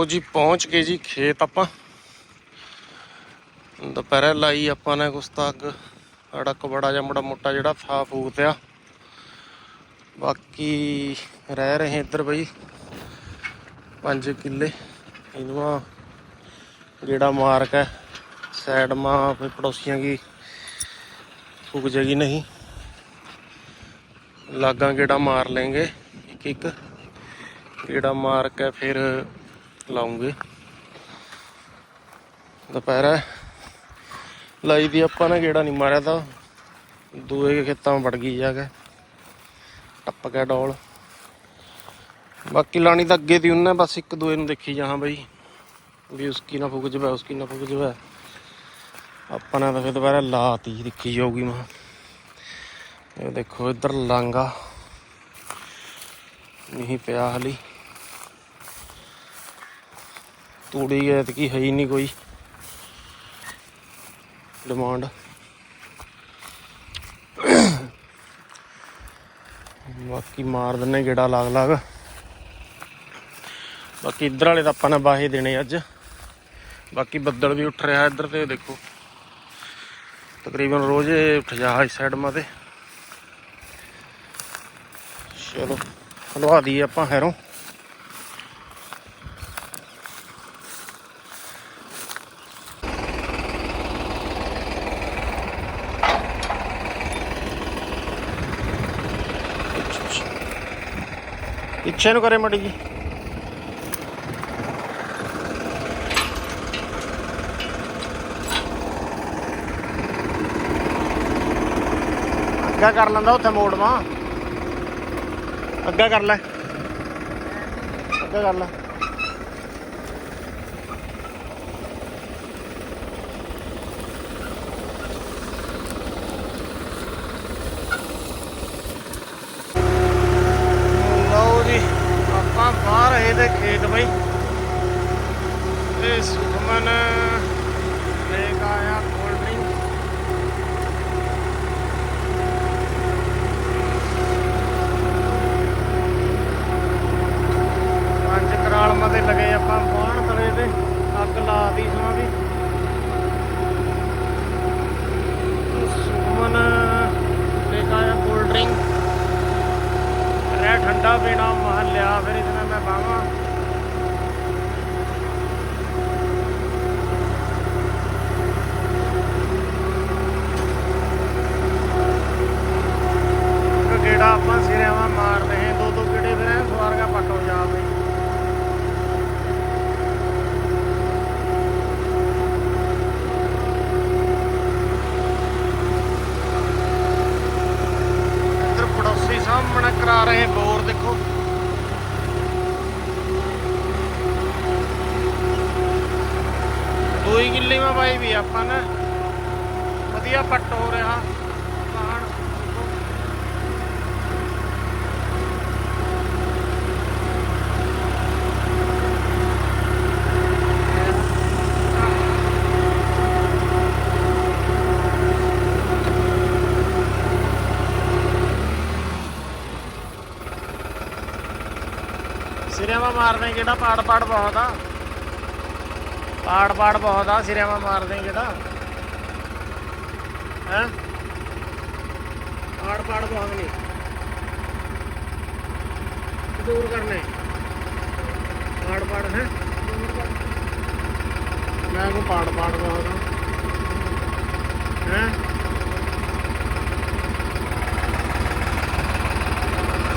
ਲਓ ਜੀ, ਪਹੁੰਚ ਗਏ ਜੀ ਖੇਤ ਆਪਾਂ। ਦੁਪਹਿਰੇ ਲਾਈ ਆਪਾਂ ਨੇ ਕੁਛ ਤੱਕ ਅੜਕ ਬੜਾ ਜਿਹਾ ਮੋਟਾ ਮੋਟਾ ਜਿਹੜਾ ਥਾ ਫੂਕਤਿਆ ਬਾਕੀ ਰਹਿ ਰਹੇ ਇੱਧਰ ਬਈ। 5 ਕਿੱਲੇ। ਇਹਨੂੰ ਆ ਜਿਹੜਾ ਮਾਰਕ ਹੈ ਸਾਈਡ ਮਾ ਫਿਰ ਪੜੋਸੀਆਂ ਕੀ ਫੁਕ ਜੇਗੀ ਨਹੀਂ। ਲਾਗਾਂ ਗੇੜਾ ਮਾਰ ਲੈਂਗੇ ਇੱਕ ਇੱਕ ਗੇੜਾ ਮਾਰ ਕੇ ਫਿਰ ਲਾਉਂਗੇ। ਦੁਪਹਿਰਾ ਲਾਈ ਦੀ ਆਪਾਂ ਨੇ, ਗੇੜਾ ਨਹੀਂ ਮਾਰਿਆ ਤਾਂ ਦੂਏ ਖੇਤਾਂ ਵੜ ਗਈ ਜਾ ਕੇ। ਟੱਪ ਗਿਆ ਡੋਲ। ਬਾਕੀ ਲਾਣੀ ਤਾਂ ਅੱਗੇ ਦੀ ਉਹਨੇ, ਬਸ ਇੱਕ ਦੂਏ ਨੂੰ ਦੇਖੀ ਜਾਹਾਂ ਬਈ, ਵੀ ਉਸਕੀ ਨਾ ਫੁੱਕ ਜਵੇ, ਉਸਕੀ ਨਾ ਫੁੱਕ ਜਵੇ। ਆਪਾਂ ਨੇ ਤਾਂ ਫਿਰ ਦੁਬਾਰਾ ਲਾਤੀ ਦੇਖੀ ਜਾਊਗੀ ਮਾ। ਇਹ ਦੇਖੋ ਇੱਧਰ ਲਾਂਗਾ ਨਹੀਂ ਪਿਆ ਹਲੀ। ਤੂੜੀ ਐਤਕੀ ਹੈ ਹੀ ਨਹੀਂ ਕੋਈ। ਡਿਮਾਂਡ ਬਾਕੀ ਮਾਰ ਦਿੰਨੇ ਗੇੜਾ ਲਾਗ ਲਾਗ। ਬਾਕੀ ਇੱਧਰ ਵਾਲੇ ਤਾਂ ਆਪਾਂ ਨੇ ਬਾਹੇ ਦੇਣੇ ਅੱਜ। ਬਾਕੀ ਬੱਦਲ ਵੀ ਉੱਠ ਰਿਹਾ ਇੱਧਰ ਤੇ, ਦੇਖੋ। ਤਕਰੀਬਨ ਰੋਜ਼ ਉੱਠ ਜਾ ਇਸ ਸਾਈਡ ਮਾ ਤੇ। ਚਲੋ, ਹਲਵਾ ਦੀ ਆਪਾਂ ਹੈਰੋਂ ਪਿੱਛੇ ਨੂੰ ਕਰੇ ਮੜੀ ਜੀ। ਅੱਗਾ ਕਰ ਲੈਂਦਾ ਉੱਥੇ ਮੋੜ ਮਾ ਅੱਗਾ ਕਰ ਲੈ। ਅੱਗਾ ਕਰ ਲੈ ਲਓ ਜੀ ਆਪਾਂ ਬਾਹਰ ਆਏ ਤੇ ਖੇਤ ਬਈ ਇਹ ਸੁਖਮਨ ਲੈ ਕੇ ਆਇਆ ਕੋਲਡ ਡਰਿੰਕ ਪੰਜ ਕਰਾਲ ਮਤੇ ਲਗੇ ਆਪਾਂ ਬਾਹਣ ਤਲੇ ਤੇ ਅੱਗ ਲਾਤੀ ਸਮਾਂ ਵੀ ਸੁਖਮਨ ਲੈ ਕੇ ਆਇਆ ਕੋਲਡ ਡਰਿੰਕ ਰਹਿ ਠੰਡਾ ਪੀਣਾ ਮਹਲ ਲਿਆ ਫਿਰ ਇਤਨਾ ਮੈਂ ਬਾਵਾ ਗੇੜਾ ਆਪਾਂ ਸਿਰਿਆਵਾ ਮਾਰਦੇ ਹਾਂ ਦੋ ਦੋ ਗੇੜੇ ਫਿਰ ਐਂ ਸਵਾਰਗਾ ਪੱਟ ਹੋ ਜਾਵੇ ਇੱਧਰ ਪੜੋਸੀ ਸਾਹਮਣੇ ਕਰਾ ਰਹੇ ਬੋਰ ਦੇਖੋ ਦੋਈ ਕਿੱਲੇ ਮਾ ਬਾਈ ਵਧੀਆ ਪੱਟ ਹੋ ਰਿਹਾ ਕਾਹਣ ਦੇਖੋ। ਮਾਰਨੇ ਕਿਹੜਾ ਪਾੜ ਪਾੜ ਬਹੁਤ ਆ ਪਾੜ ਪਾੜ ਬਹੁਤ ਆ ਸਿਰਿਆਵਾ ਮਾਰਦੇ ਕਿਹੜਾ ਹੈ? ਪਾੜ ਪਾੜ ਬਹੁਤ ਨਹੀਂ ਦੂਰ ਕਰਨੇ ਪਾੜ ਪਾੜ ਹੈ? ਮੈਂ ਕੋ ਪਾੜ ਪਾੜ ਬਹੁਤ ਆ। ਹੈ?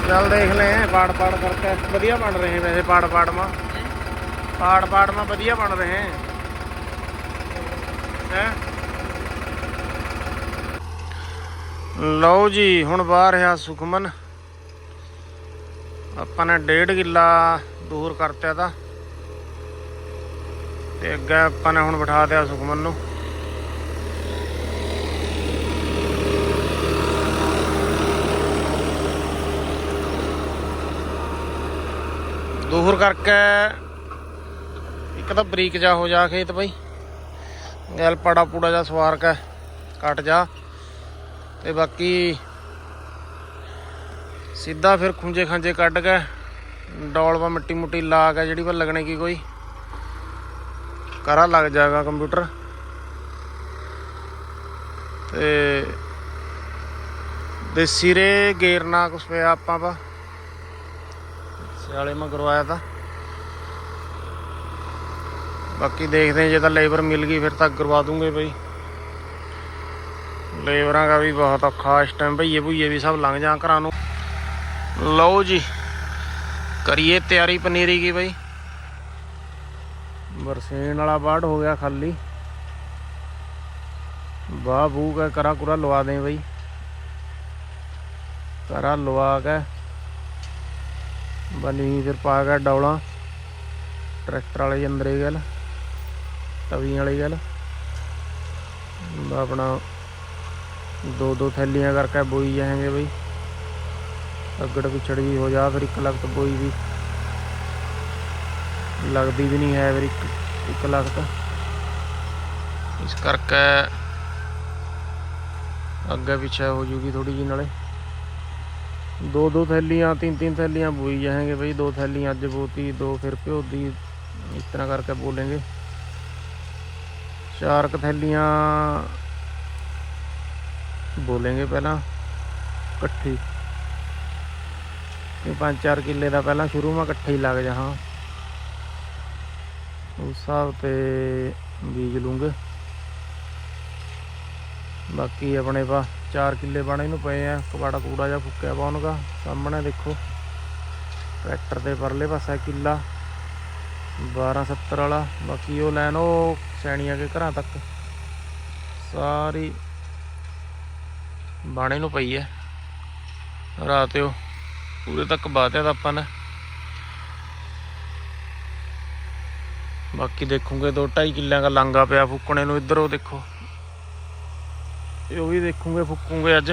ਚੱਲ ਦੇਖ ਲੈ ਪਾੜ ਪਾੜ ਕਰਕੇ। ਵਧੀਆ ਬਣ ਰਹੇ ਵੈਸੇ ਪਾੜ ਪਾੜ ਮਾ ਪਾੜ ਪਾੜ ਮਾ ਵਧੀਆ ਬਣ ਰਹੇ ਹੈ। ਲਓ ਜੀ, ਹੁਣ ਬਾਹਰ ਆ ਸੁਖਮਨ। ਆਪਾਂ ਨੇ ਡੇਢ ਕਿੱਲਾ ਦੂਰ ਕਰਤਿਆ ਤਾਂ ਤੇ ਅੱਗੇ ਆਪਾਂ ਨੇ ਹੁਣ ਬਿਠਾ ਦਿਆ ਸੁਖਮਨ ਨੂੰ। ਦੂਰ ਕਰਕੇ ਇੱਕ ਤਾਂ ਬਰੀਕ ਜਾ ਹੋ ਜਾ ਖੇਤ ਬਈ। ਗੈਲ ਪਾੜਾ ਪੂੜਾ ਜਾ ਸਵਾਰਕ ਹੈ ਕੱਟ ਜਾ। ਤੇ ਬਾਕੀ ਸਿੱਧਾ ਫਿਰ ਖੁੰਝੇ ਖਾਂਜੇ ਕੱਢ ਕੇ ਡੋਲਵਾ ਮਿੱਟੀ ਮੁੱਟੀ ਲਾ ਕੇ ਜਿਹੜੀ ਵਾ ਲੱਗਣੇ ਕੀ ਕੋਈ। ਕਰਾ ਲੱਗ ਜਾਏਗਾ ਕੰਪਿਊਟਰ। ਤੇ ਦੇਸੀ ਰੇ ਗੇਰਨਾ ਕੁਛ ਪਿਆ ਆਪਾਂ ਵਾ ਸਿਆਲੇ ਮੈਂ ਕਰਵਾਇਆ ਤਾਂ। ਬਾਕੀ ਦੇਖਦੇ ਹਾਂ, ਜੇ ਤਾਂ ਲੇਬਰ ਮਿਲ ਗਈ ਫਿਰ ਤਾਂ ਕਰਵਾ ਦੂੰਗੇ ਬਈ। ਲੇਬਰਾਂ ਦਾ ਵੀ ਬਹੁਤ ਔਖਾ ਇਸ ਟਾਈਮ ਭਈਏ ਭੁਈਏ ਵੀ ਸਭ ਲੰਘ ਜਾ ਘਰਾਂ ਨੂੰ। ਲਓ ਜੀ, ਕਰੀਏ ਤਿਆਰੀ ਪਨੀਰੀ ਕੀ ਬਈ? ਬਰਸੇਨ ਵਾਲਾ ਬਾੜ ਹੋ ਗਿਆ ਖਾਲੀ। ਵਾਹ ਬੂ ਕੇ ਕਰਾ ਕੁਰਾ ਲਵਾ ਦੇ ਬਈ। ਕਰਾ ਲਵਾ ਕੇ। ਬਣੀ ਫਿਰ ਪਾ ਕੇ ਡੌਲਾ। ਟਰੈਕਟਰ ਵਾਲੇ ਅੰਦਰੇ ਗੱਲ। ਤਵੀਂ ਵਾਲੀ ਗੱਲ। ਆਪਣਾ ਦੋ ਦੋ ਥੈਲੀਆਂ ਕਰਕੇ ਬੋਈ ਜਾਵਾਂਗੇ ਬਈ। ਅੱਗੜ ਪਿਛੜ ਵੀ ਹੋ ਜਾ ਫਿਰ ਇੱਕ ਲਖਤ ਬੋਈ ਵੀ। ਲੱਗਦੀ ਵੀ ਨਹੀਂ ਹੈ ਫਿਰ ਇੱਕ ਇੱਕ ਲਖਤ ਇਸ ਕਰਕੇ ਅੱਗੇ ਪਿੱਛੇ ਹੋ ਜੂਗੀ ਥੋੜੀ ਜੀ ਨਾਲੇ। ਦੋ ਦੋ ਥੈਲੀਆਂ, ਤਿੰਨ ਤਿੰਨ ਥੈਲੀਆਂ ਬੋਈ ਜਾਵਾਂਗੇ ਬਈ। ਦੋ ਥੈਲੀਆਂ ਅੱਜ ਬੋਤੀ, ਦੋ ਫਿਰ ਭਿਓਦੀ ਇਸ ਤਰ੍ਹਾਂ ਕਰਕੇ ਬੋਲेंगे ਚਾਰ ਕੁ ਥੈਲੀਆਂ ਬੋਲेंगे ਪਹਿਲਾਂ, ਇਕੱਠੀ। ਇਹ ਪੰਜ ਚਾਰ ਕਿੱਲੇ ਦਾ ਪਹਿਲਾਂ ਸ਼ੁਰੂ, ਮੈਂ ਇਕੱਠੇ ਹੀ ਲੱਗ ਜਾ ਹਾਂ ਉਸ ਹਿਸਾਬ ਤੇ ਬੀਜ ਲੂੰਗੇ। ਬਾਕੀ ਆਪਣੇ ਪਾ 4 ਕਿੱਲੇ ਬਾਣੇ ਨੂੰ ਪਏ ਆ, ਕਬਾੜਾ ਕੂੜਾ ਜਾਂ ਫੁੱਕਿਆ ਪਾਉਣਗਾ ਸਾਹਮਣੇ ਦੇਖੋ। ਟਰੈਕਟਰ ਦੇ ਪਰਲੇ ਪਾਸਾ ਕਿੱਲਾ 1270 ਵਾਲਾ, ਬਾਕੀ ਉਹ ਲੈਣ ਉਹ ਸੈਣੀਆਂ ਕੇ ਘਰਾਂ ਤੱਕ। ਸਾਰੀ ਬਾਣੇ ਨੂੰ ਪਈ ਹੈ ਰਾਤ ਉਹ ਪੂਰੇ ਤੱਕ ਬਾਤਿਆ ਤਾਂ ਆਪਾਂ ਨੇ। ਬਾਕੀ ਦੇਖੂਗੇ ਦੋ ਢਾਈ ਕਿੱਲਿਆਂ ਦਾ ਲਾਂਗਾ ਪਿਆ ਫੁੱਕਣੇ ਨੂੰ, ਇੱਧਰ ਉਹ ਦੇਖੋ। ਇਹ ਉਹ ਵੀ ਦੇਖੂਗੇ, ਫੁੱਕੂਗੇ ਅੱਜ।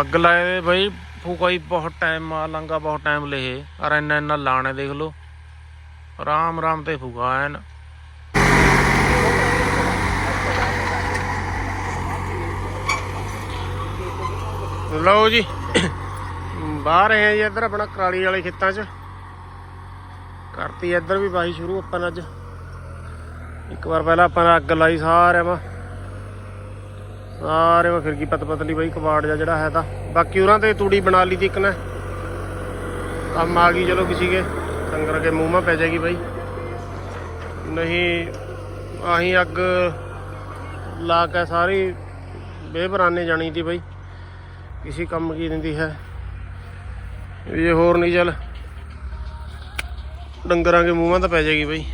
ਅੱਗ ਲਾਏ ਵੇ ਬਈ ਫੁਕਾਈ ਬਹੁਤ ਟਾਈਮ ਆ ਲਾਂਗਾ ਬਹੁਤ ਟਾਈਮ ਲਏ। ਔਰ ਇੰਨਾ ਇੰਨਾ ਲਾਣੇ ਦੇਖ ਲਓ। ਰਾਮ ਰਾਮ ਤੇ ਫੁਕਾ ਐਨ ਲਓ ਜੀ, ਬਾਹਰ ਹੈ ਜੀ ਇੱਧਰ ਆਪਣਾ ਕਰਾਲੀ ਵਾਲੇ ਖੇਤਾਂ 'ਚ। ਕਰਤੀ ਇੱਧਰ ਵੀ ਬਾਈ ਸ਼ੁਰੂ ਆਪਾਂ ਨੇ ਅੱਜ। ਇੱਕ ਵਾਰ ਪਹਿਲਾਂ ਆਪਾਂ ਨੇ ਅੱਗ ਲਾਈ ਸਾਰੇ ਵਾ। ਸਾਰੇ ਵਾ ਫਿਰ ਪਤ ਪਤਲੀ ਬਾਈ ਕਬਾੜ ਜਾ ਜਿਹੜਾ ਹੈ ਤਾਂ। ਬਾਕੀ ਉਹਨਾਂ ਤੇ ਤੂੜੀ ਬਣਾ ਲਈ ਤੀ ਇੱਕ ਨੇ। ਕੰਮ ਆ ਗਈ ਚਲੋ ਕਿਸੇ ਕੇ। ਸੰਗਰ ਕੇ ਮੂੰਹ ਪੈ ਜਾਏਗੀ ਬਾਈ। ਨਹੀਂ, ਆਹੀ ਅੱਗ ਲਾ ਕੇ ਸਾਰੀ ਬੇਬਰਾਨੇ ਜਾਣੀ ਤੀ ਬਾਈ। ਕਿਸੇ ਕੰਮ ਕੀ ਦਿੰਦੀ ਹੈ। ਇਹ ਹੋਰ ਨਹੀਂ ਚੱਲ। ਡੰਗਰਾਂ ਕੇ ਮੂੰਹਾਂ ਤਾਂ ਪੈ ਜਾਏਗੀ ਬਈ।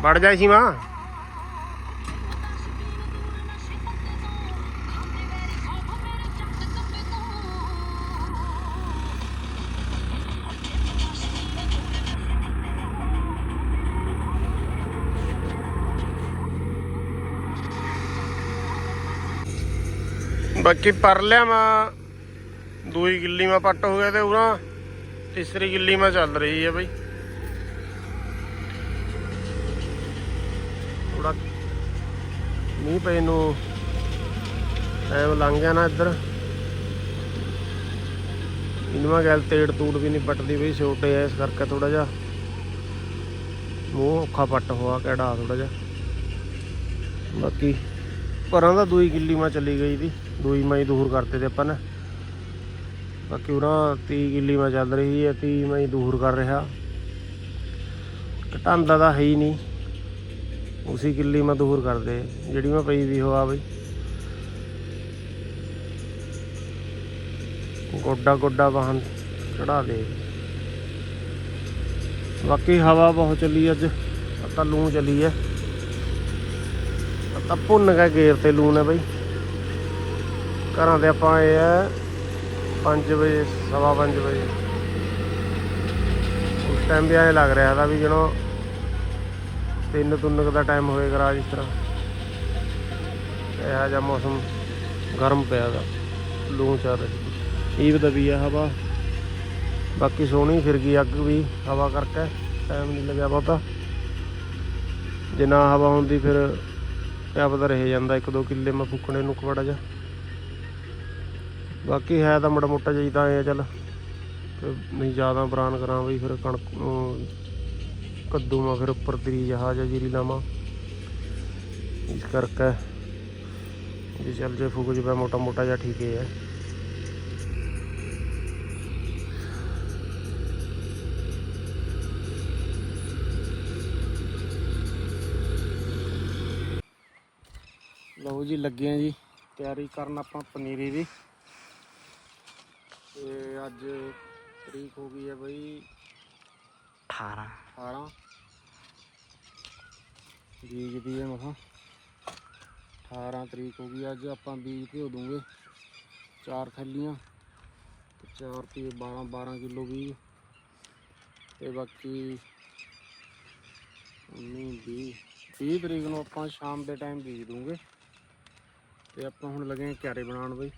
ਵੜ ਜਾਈ ਸੀ ਮਾਂ ਬਾਕੀ ਪਰ ਲਿਆ ਮਾ। ਦੂਈ ਗਿੱਲੀ ਮਾ ਪੱਟ ਹੋ ਗਿਆ ਤੇ ਉਰਾਂ। ਤੀਸਰੀ ਗਿੱਲੀ ਮਾ ਚੱਲ ਰਹੀ ਹੈ ਬਈ। ਥੋੜਾ ਮੀਂਹ ਪਏ ਨੂੰ। ਟਾਈਮ ਲੰਘ ਗਿਆ ਨਾ ਇੱਧਰ। ਇਨਵਾ ਗੱਲ ਤੇੜ ਤੂੜ ਵੀ ਨਹੀਂ ਪੱਟਦੀ ਬਈ, ਛੋਟੇ ਐ ਇਸ ਕਰਕੇ ਥੋੜਾ ਜਿਹਾ ਮੂੰਹ ਔਖਾ ਪੱਟ ਹੋਆ, ਕਿਹੜਾ ਥੋੜਾ ਜਿਹਾ। ਬਾਕੀ ਪਰਾਂ ਦਾ ਦੂਈ ਗਿੱਲੀ ਮਾ ਚਲੀ ਗਈ ਦੀ। ਦੂਈ ਮਈ ਦੂਰ ਕਰਤੇ ਤੇ ਆਪਾਂ ਨੇ। ਬਾਕੀ ਉਰਾਂ 30 ਕਿੱਲੀ ਮੈਂ ਚੱਲ ਰਹੀ ਹੈ 30 ਮਾ ਦੂਰ ਕਰ ਰਿਹਾ। ਘਟਾਂਦਾ ਤਾਂ ਹੈ ਹੀ ਨਹੀਂ। ਉਸੇ ਕਿੱਲੀ ਮੈਂ ਦੂਰ ਕਰਦੇ, ਜਿਹੜੀ ਮੈਂ ਪਈ ਵੀ ਹੋਆ ਬਈ। ਗੋਡਾ ਗੋਡਾ ਵਾਹਨ ਚੜਾ ਦੇ। ਬਾਕੀ ਹਵਾ ਬਹੁਤ ਚੱਲੀ ਅੱਜ ਤਾਂ ਲੂ ਚੱਲੀ ਹੈ ਤਾਂ ਭੁੰਨ ਕੇ ਗੇਰ ਤੇ ਲੂਣ ਹੈ ਬਈ। ਘਰਾਂ ਦੇ ਆਪਾਂ ਆਏ ਆ 5 ਵਜੇ ਸਵਾ ਪੰਜ ਵਜੇ। ਉਸ ਟਾਈਮ ਵੀ ਐਂ ਲੱਗ ਰਿਹਾ ਤਾਂ ਵੀ ਜਦੋਂ ਤਿੰਨ ਤੁੰਨਕ ਦਾ ਟਾਈਮ ਹੋਏਗਾ ਰਾਜ ਇਸ ਤਰ੍ਹਾਂ। ਇਹ ਜਿਹਾ ਮੌਸਮ ਗਰਮ ਪਿਆ ਦਾ ਲੂ ਚੱਲ ਰਹੀ ਈਵ ਦਾ ਵੀ ਆ ਹਵਾ। ਬਾਕੀ ਸੋਹਣੀ ਫਿਰ ਗਈ ਅੱਗ ਵੀ ਹਵਾ ਕਰਕੇ। ਟਾਈਮ ਨਹੀਂ ਲੱਗਿਆ ਬਹੁਤਾ। ਜੇ ਨਾ ਹਵਾ ਹੁੰਦੀ ਫਿਰ ਕਿਆ ਪਤਾ ਰਹਿ ਜਾਂਦਾ। ਇੱਕ ਦੋ ਕਿੱਲੇ ਮੈਂ ਫੁੱਕਣੇ ਨੂੰ ਕਵੜਾ ਜਾ ਬਾਕੀ ਹੈ ਤਾਂ ਮੜਾ ਮੋਟਾ ਜਿਹਾ ਤਾਂ ਐ ਚੱਲ। ਨਹੀਂ ਜ਼ਿਆਦਾ ਬਰਾਨ ਕਰਾਂ ਬਈ, ਫਿਰ ਕਣਕ ਨੂੰ ਕੱਦੂ ਮਾ ਫਿਰ ਉੱਪਰ ਤਰੀ ਜਹਾਜ਼ ਆ ਜੀਰੀ ਲਾਵਾਂ। ਇਸ ਕਰਕੇ ਜੇ ਚੱਲ ਜੇ ਫੁਕ ਜਵੇ ਮੋਟਾ ਮੋਟਾ ਜਿਹਾ ਠੀਕ ਹੀ ਹੈ ਲਓ ਜੀ, ਲੱਗੇ ਆ ਜੀ। ਤਿਆਰੀ ਕਰਨ ਆਪਾਂ ਪਨੀਰੀ ਦੀ। ਤੇ ਅੱਜ ਤਰੀਕ ਹੋ ਗਈ ਹੈ ਬਈ 18 18 ਬੀਜ ਦੀ ਹੈ ਮਖਾ 18 ਤਰੀਕ ਹੋ ਗਈ ਅੱਜ ਆਪਾਂ ਬੀਜ ਭਿਓ ਦੂੰਗੇ ਚਾਰ ਥੈਲੀਆਂ ਤੇ ਚਾਰ ਤੇ 12 12 ਕਿਲੋ ਬੀਜ। ਤੇ ਬਾਕੀ 19 20 30 ਤਰੀਕ ਨੂੰ ਆਪਾਂ ਸ਼ਾਮ ਦੇ ਟਾਈਮ ਬੀਜ ਦੂੰਗੇ ਤੇ ਆਪਾਂ ਹੁਣ ਲੱਗੇ ਕਿਆਰੇ ਬਣਾਉਣ ਬਈ।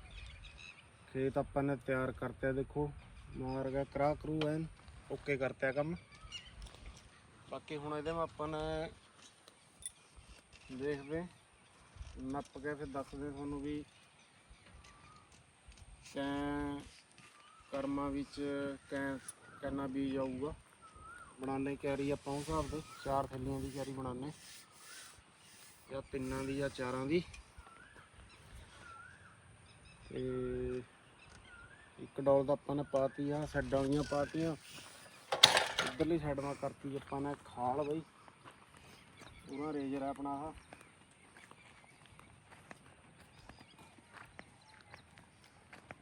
ਖੇਤ ਆਪਾਂ ਨੇ ਤਿਆਰ ਕਰਤਾ ਦੇਖੋ। ਮਾਰ ਗਿਆ, ਕਰਾ ਕਰੂ ਐਨ। ਓਕੇ ਕਰਤਾ ਕੰਮ। ਬਾਕੀ ਹੁਣ ਇਹਦੇ ਮੈਂ ਆਪਾਂ ਨੇ ਦੇਖਦੇ ਨੱਪ ਕੇ ਫਿਰ ਦੱਸਦੇ ਤੁਹਾਨੂੰ ਵੀ ਕੈ ਕਰਮਾਂ ਵਿੱਚ ਕੈ ਕਰਨਾ ਬੀਜ ਆਊਗਾ। ਬਣਾਉਣੇ ਕਿਆਰੀ ਆਪਾਂ ਉਸ ਹਿਸਾਬ ਦੇ ਚਾਰ ਥੱਲੀਆਂ ਦੀ ਕਿਆਰੀ ਬਣਾਉਣੇ ਜਾਂ ਤਿੰਨਾਂ ਦੀ ਜਾਂ ਚਾਰਾਂ ਦੀ। ਤੇ ਇੱਕ ਡੋਲ ਦਾ ਆਪਾਂ ਨੇ ਪਾਤੀ ਆ ਸੈੱਡਾਂ ਵਾਲੀਆਂ ਪਾਤੀਆਂ। ਇੱਧਰਲੀ ਸਾਈਡ ਮਾ ਕਰਤੀ ਆਪਾਂ ਨੇ ਖਾਲ ਬਈ। ਪੂਰਾ ਰੇਜਰ ਹੈ ਆਪਣਾ ਆਹ।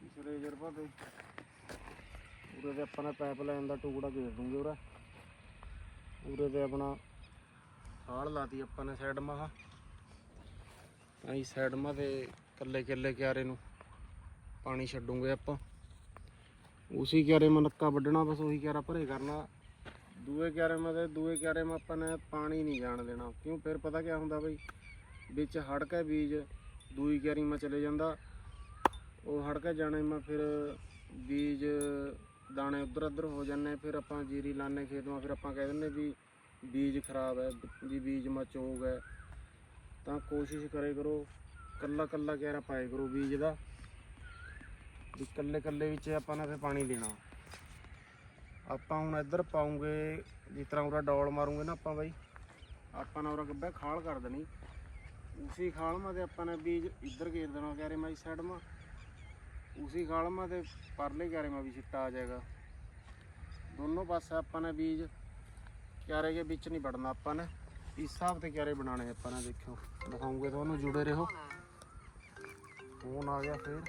ਇਸ ਰੇਜਰ ਪਾ ਉਰੇ ਤੇ ਆਪਾਂ ਨੇ ਪਾਈਪ ਲਾਈਨ ਦਾ ਟੁਕੜਾ ਘੇਰ ਦੂੰਗੇ ਉਰੇ। ਉਰੇ ਤੇ ਆਪਣਾ ਖਾਲ ਲਾਤੀ ਆਪਾਂ ਨੇ ਸਾਈਡ ਮਾ ਆਈ ਸਾਈਡ ਮਾ ਤੇ ਕੱਲੇ ਕੱਲੇ ਕਿਆਰੇ ਨੂੰ ਪਾਣੀ ਛੱਡੂਗੇ ਆਪਾਂ। ਉਸੇ ਕਿਆਰੇ ਮਾ ਨੱਕਾ ਵੱਢਣਾ, ਬਸ ਉਹੀ ਕਿਆਰਾ ਭਰੇ ਕਰਨਾ। ਦੂਏ ਕਿਆਰੇ ਮਾ ਤੇ ਦੂਏ ਕਿਆਰੇ ਮਾ ਆਪਾਂ ਨੇ ਪਾਣੀ ਨਹੀਂ ਜਾਣ ਦੇਣਾ। ਕਿਉਂ? ਫਿਰ ਪਤਾ ਕਿਆ ਹੁੰਦਾ ਬਈ? ਵਿੱਚ ਹੜ ਕੇ ਬੀਜ, ਦੂਈ ਕਿਆਰੀ ਮਾ ਚਲੇ ਜਾਂਦਾ। ਉਹ ਹੜ ਕੇ ਜਾਣੇ ਮਾ ਫਿਰ ਬੀਜ ਦਾਣੇ ਉਧਰ ਉਧਰ ਹੋ ਜਾਂਦੇ ਫਿਰ ਆਪਾਂ ਜੀਰੀ ਲਾਣੇ ਖੇਤ ਮਾ, ਫਿਰ ਆਪਾਂ ਕਹਿ ਦਿੰਦੇ ਵੀ ਬੀਜ ਖਰਾਬ ਹੈ ਜੀ ਬੀਜ ਮਾ ਚੋਗ ਹੈ। ਤਾਂ ਕੋਸ਼ਿਸ਼ ਕਰੇ ਕਰੋ ਕੱਲਾ ਕੱਲਾ ਕਿਆਰਾ ਪਾਏ ਕਰੋ ਬੀਜ ਦਾ। ਵੀ ਕੱਲੇ ਕੱਲੇ ਵਿੱਚ ਆਪਾਂ ਨੇ ਫਿਰ ਪਾਣੀ ਦੇਣਾ। ਆਪਾਂ ਹੁਣ ਇੱਧਰ ਪਾਉਂਗੇ, ਜਿਸ ਤਰ੍ਹਾਂ ਉਰਾ ਡੋਲ ਮਾਰੂਗੇ ਨਾ ਆਪਾਂ ਬਾਈ। ਆਪਾਂ ਨੇ ਉਰਾ ਗੱਬੇ ਖਾਲ ਕਰ ਦੇਣੀ। ਉਸੇ ਖਾਲ ਮਾ ਤੇ ਆਪਾਂ ਨੇ ਬੀਜ ਇੱਧਰ ਘੇਰ ਦੇਣਾ ਕਿਆਰੇ ਮਾ ਇਸ ਸਾਈਡ ਮਾ। ਉਸੇ ਖਾਲ ਮਾ ਤੇ ਪਰਲੇ ਕਿਆਰੇ ਮਾ ਵੀ ਛਿੱਟਾ ਆ ਜਾਏਗਾ। ਦੋਨੋਂ ਪਾਸੇ ਆਪਾਂ ਨੇ ਬੀਜ ਕਿਆਰੇ ਦੇ ਵਿੱਚ ਨਹੀਂ ਵੜਨਾ ਆਪਾਂ ਨੇ। ਇਸ ਹਿਸਾਬ ਤੇ ਕਿਆਰੇ ਬਣਾਣੇ ਆਪਾਂ ਨੇ ਦੇਖਿਓ। ਦਿਖਾਉਂਗੇ ਤੁਹਾਨੂੰ ਜੁੜੇ ਰਹੋ। ਫੋਨ ਆ ਗਿਆ ਫੇਰ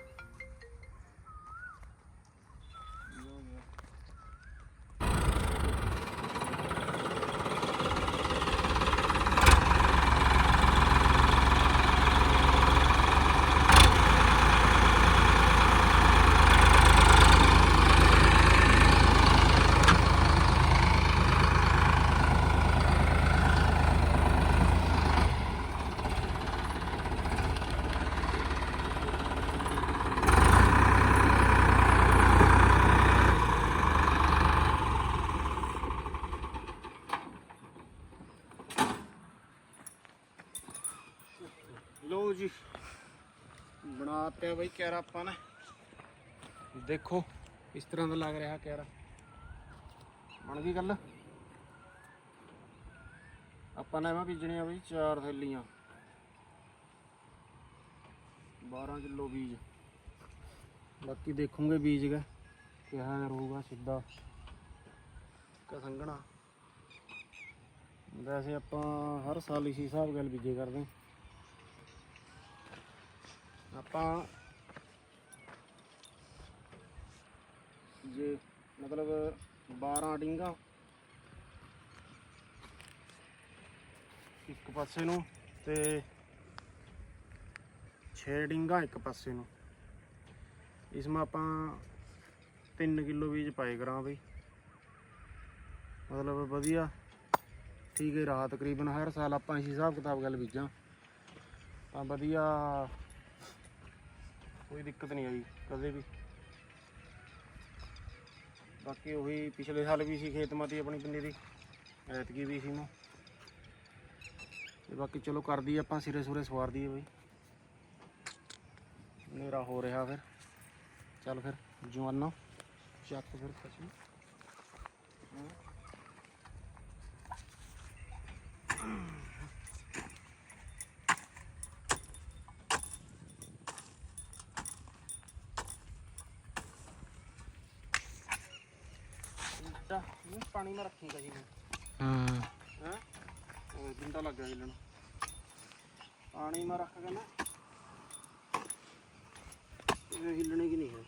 ਲੋ ਜੀ ਪਿਆ ਬਈ ਕੈਰਾ ਆਪਾਂ ਨੇ। ਦੇਖੋ, ਇਸ ਤਰ੍ਹਾਂ ਦਾ ਲੱਗ ਰਿਹਾ ਕੈਰਾ ਬਣ ਗਈ ਗੱਲ? ਆਪਾਂ ਨੇ ਐਵੇਂ ਬੀਜਣੀਆਂ ਬਈ ਚਾਰ ਥੈਲੀਆਂ। 12 ਕਿਲੋ ਬੀਜ। ਬਾਕੀ ਦੇਖੂਗੇ ਬੀਜ ਦਾ ਕਿਹਾ ਰਹੂਗਾ ਸਿੱਧਾ। ਕਿ ਸੰਘਣਾ। ਵੈਸੇ ਆਪਾਂ ਹਰ ਸਾਲ ਇਸੇ ਹਿਸਾਬ ਗੱਲ ਬੀਜੇ ਕਰਦੇ ਹਾਂ। ਆਪਾਂ ਜੇ ਮਤਲਬ 12 ਡਿੰਗਾ ਇੱਕ ਪਾਸੇ ਨੂੰ ਤੇ 6 ਡਿੰਗਾ ਇੱਕ ਪਾਸੇ ਨੂੰ। ਇਸ ਮਾ ਆਪਾਂ 3 ਕਿਲੋ ਬੀਜ ਪਾਏ ਕਰਾਂ ਬਈ। ਮਤਲਬ ਵਧੀਆ, ਠੀਕ ਹੈ ਰਾਹ ਤਕਰੀਬਨ ਹਰ ਸਾਲ ਆਪਾਂ ਇਸ ਹਿਸਾਬ ਕਿਤਾਬ ਗੱਲ ਬੀਜਾਂ। ਤਾਂ ਵਧੀਆ ਕੋਈ ਦਿੱਕਤ ਨਹੀਂ ਆਈ ਕਦੇ ਵੀ। ਬਾਕੀ ਉਹੀ ਪਿਛਲੇ ਸਾਲ ਵੀ ਸੀ ਖੇਤ ਮਾਤੀ ਆਪਣੀ ਦੀ, ਐਤਕੀ ਵੀ ਸੀ ਨਾ ਤੇ ਬਾਕੀ ਚਲੋ ਕਰਦੀ ਆਪਾਂ ਸਿਰੇ ਸੁਰੇ ਸਵਾਰ ਦਈਏ ਬਈ। ਹਨੇਰਾ ਹੋ ਰਿਹਾ ਫਿਰ। ਚੱਲ ਫਿਰ ਜਵਾਨਾ ਚੱਕ ਫਿਰ ਖਸੀ ਪਾਣੀ ਨਾ ਰੱਖੀਂਗਾ ਜੀ ਮੈਂ। ਹੂੰ। ਹਾਂ? ਉਹ ਡੰਡਾ ਲੱਗ ਗਿਆ ਲੈਣ ਪਾਣੀ ਮੈਂ ਰੱਖ ਕੇ ਨਾ ਇਹ ਹਿੱਲਣੇ ਕੀ ਨਹੀਂ ਹੈ?